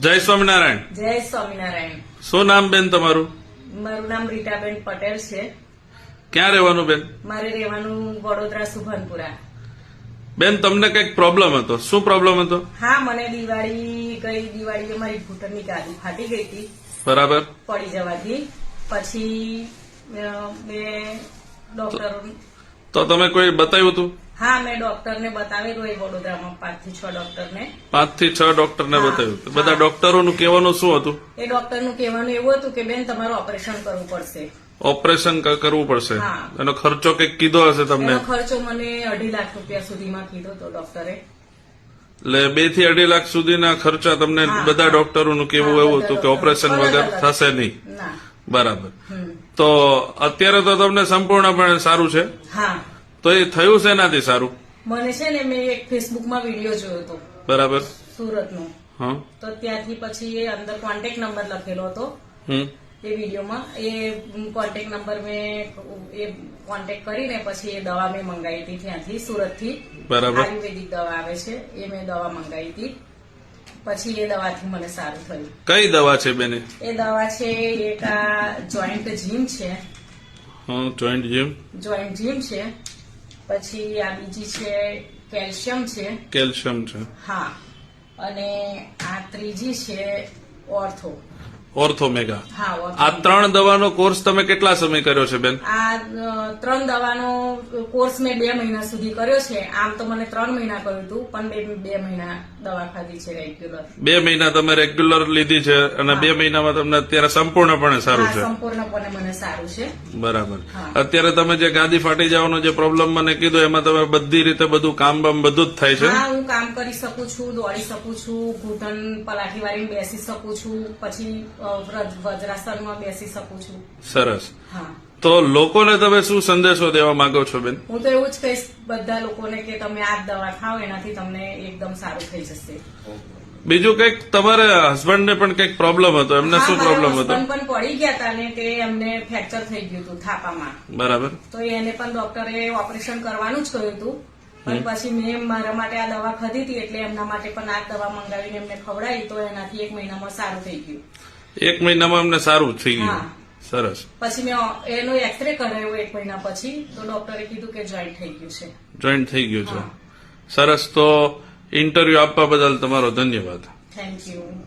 જય સ્વામિનારાયણ. જય સ્વામિનારાયણ. શું નામ બેન તમારું? મારું નામ રીટાબેન પટેલ છે. ક્યાં રહેવાનું બેન? મારે રહેવાનું વડોદરા સુભનપુરા. બેન તમને કંઈક પ્રોબ્લેમ હતો. શું પ્રોબ્લેમ હતો? હા મને દિવાળી ગઈ. દિવાળીએ મારી ઘૂંટણની ગાદી ફાટી ગઈ હતી. બરાબર. પડી જવાથી. પછી મેં ડોક્ટર તો તમે કોઈ બતાવ્યું હતું? હા મેં ડોક્ટરને બતાવેલું એ વડોદરામાં પાંચથી છ ડોક્ટરને. પાંચથી છ ડોક્ટરને બતાવ્યું. બધા ડોક્ટરોનું કહેવાનું શું હતું? એ ડોક્ટરનું કહેવાનું એવું હતું કે બેન તમારું ઓપરેશન કરવું પડશે. ઓપરેશન કરવું પડશે? એનો ખર્ચો કંઈક કીધો હશે તમને? ખર્ચો મને અઢી લાખ રૂપિયા સુધીમાં કીધો હતો ડોક્ટરે. એટલે બેથી અઢી લાખ સુધીના ખર્ચા તમને બધા. ડોક્ટરોનું કેવું એવું હતું કે ઓપરેશન વગર થશે નહીં. બરાબર. તો અત્યારે તો તમને સંપૂર્ણપણે સારું છે? હા. તો એ થયું છે એનાથી સારું? મને છે ને મેં એક ફેસબુકમાં વીડિયો જોયો હતો. બરાબર. સુરતનો. હા. તો ત્યાંથી પછી એ અંદર કોન્ટેક્ટ નંબર લખેલો હતો. હમ. એ વિડીયોમાં. એ કોન્ટેક્ટ નંબર મેં એ કોન્ટેક્ટ કરીને પછી એ દવા મેં મંગાવી હતી ત્યાંથી સુરતથી. બરાબર. આયુર્વેદિક દવા આવે છે એ મેં દવા મંગાવી હતી. પછી એ દવાથી મને સારું થયું. કઈ દવા છે બેને? એ દવા છે એક આ જોઈન્ટ જીમ છે. જોઈન્ટ જીમ જોઈન્ટ જીમ છે. પછી આ બીજી છે કેલ્શિયમ છે. કેલ્શિયમ છે. હા. અને આ ત્રીજી છે ઓર્થો. ઓર્થોમેગા હા આ ત્રણ દવાનો કોર્સ તમે કેટલા સમય કર્યો છે બેન? આ ત્રણ દવાનો કોર્સ મેં બે મહિના સુધી કર્યો છે. આમ તો મને ત્રણ મહિના કર્યું હતું પણ બે બે મહિના દવા ખાધી છે રેગ્યુલર બે મહિના તમે રેગ્યુલર લીધી છે અને બે મહિનામાં તમને અત્યારે સંપૂર્ણપણે સારું છે. સંપૂર્ણપણે મને સારું છે. બરાબર. અત્યારે તમે જે ગાદી ફાટી જવાનો જે પ્રોબ્લેમ મને કીધો એમાં તમે બધી રીતે બધું કામ બામ બધું જ થાય છે? હું કામ કરી શકું છું દોડી શકું છું ઘૂંટણ પલાઠી વાળીને બેસી શકું છું પછી વજ્રાસનમાં બેસી શકું છું. સરસ. હા. તો લોકોને તમે શું સંદેશો દેવા માંગો છો બેન? હું તો એવું જ કહીશ બધા લોકોને કે તમે આ દવા ખાઓ એનાથી તમને એકદમ સારું થઈ જશે. બીજું કંઈક તમારે હસબન્ડ ને પણ કંઈક પ્રોબ્લેમ હતો એમને શું પ્રોબ્લેમ હતો? પણ પડી ગયા હતા ને તે એમને ફ્રેક્ચર થઈ ગયું હતું થાપામાં. બરાબર. તો એને પણ ડોક્ટરે ઓપરેશન કરવાનું જ કહ્યું હતું. પણ પછી મેં મારા માટે આ દવા ખાધી હતી એટલે એમના માટે પણ આ દવા મંગાવીને એમને ખવડાવી તો એનાથી એક મહિનામાં સારું થઈ ગયું. એક મહિનામાં એમને સારું થઈ ગયું. સરસ. પછી મેં એનો એક્સરે કરાવ્યો એક મહિના પછી તો ડોક્ટરે કીધું કે જોઈન્ટ થઈ ગયું છે. જોઈન્ટ થઈ ગયું છે. સરસ તો ઇન્ટરવ્યુ આપવા બદલ તમારો ધન્યવાદ. Thank you